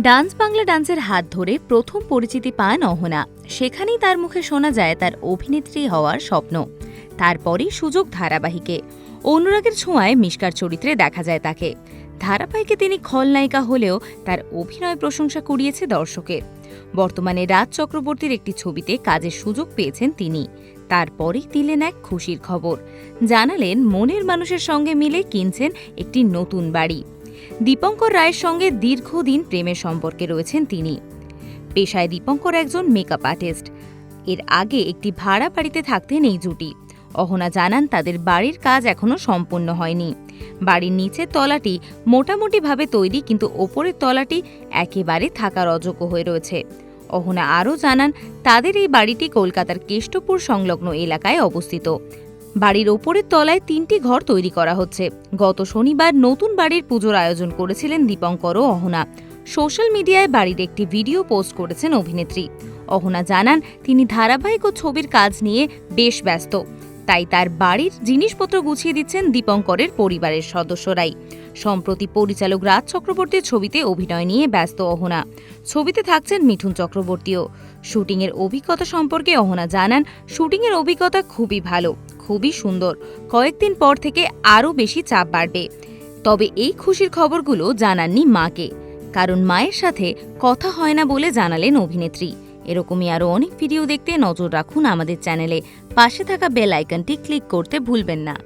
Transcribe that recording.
Dance Bangla ডান্সের হাত ধরে প্রথম পরিচিতি পান অহনা। সেখানেই তার মুখে শোনা যায় তার অভিনেত্রী হওয়ার স্বপ্ন। তারপরই সুযোগ ধারাবাহিকে। অনুরাগের ছোঁয়ায় মিষ্কার চরিত্রে দেখা যায় তাকে। ধারাবাহিকে তিনি খলনায়িকা হলেও তার অভিনয় প্রশংসা কুড়িয়েছে দর্শকের বর্তমানে রাজ চক্রবর্তীর একটি ছবিতে কাজের সুযোগ পেয়েছেন তিনি। তারপরেই দিলেন এক খুশির খবর। জানালেন, মনের মানুষের সঙ্গে মিলে কিনছেন একটি নতুন বাড়ি। দীপঙ্কর রায়ের সঙ্গে দীর্ঘদিন প্রেমের সম্পর্কে রয়েছেন তিনি। পেশায় দীপঙ্কর একজন মেকআপ আর্টিস্ট এর আগে একটি ভাড়া বাড়িতে থাকতেন এই জুটি। অহনা জানান, তাদের বাড়ির কাজ এখনও সম্পূর্ণ হয়নি। বাড়ির নিচের তলাটি মোটামুটিভাবে তৈরি, কিন্তু ওপরের তলাটি একেবারে থাকার অযোগ্য হয়ে রয়েছে। অহনা আরও জানান, তাদের এই বাড়িটি কলকাতার কেষ্টপুর সংলগ্ন এলাকায় অবস্থিত। বাড়ির ওপরের তলায় তিনটি ঘর তৈরি করা হচ্ছে। গত শনিবার নতুন বাড়ির পুজোর আয়োজন করেছিলেন দীপঙ্কর ও অহনা। সোশ্যাল মিডিয়ায় বাড়ির একটি ভিডিও পোস্ট করেছেন অভিনেত্রী। অহনা জানান, তিনি ধারাবাহিক ও ছবির কাজ নিয়ে বেশ ব্যস্ত। তাই তার বাড়ির জিনিসপত্র গুছিয়ে দিচ্ছেন দীপঙ্করের পরিবারের সদস্যরাই। সম্প্রতি পরিচালক রাজ চক্রবর্তীর ছবিতে অভিনয় নিয়ে ব্যস্ত অহনা। ছবিতে থাকছেন মিঠুন চক্রবর্তীও। শুটিংয়ের অভিজ্ঞতা সম্পর্কে অহনা জানান, শুটিংয়ের অভিজ্ঞতা খুবই ভালো। খুবই সুন্দর। কয়েকদিন পর থেকে আরও বেশি চাপ বাড়বে। তবে এই খুশির খবরগুলো জানাননি মাকে। কারণ মায়ের সাথে কথা হয় না বলে জানালেন অভিনেত্রী। এরকমই আরও অনেক ভিডিও দেখতে নজর রাখুন আমাদের চ্যানেলে। পাশে থাকা বেল আইকনটি ক্লিক করতে ভুলবেন না।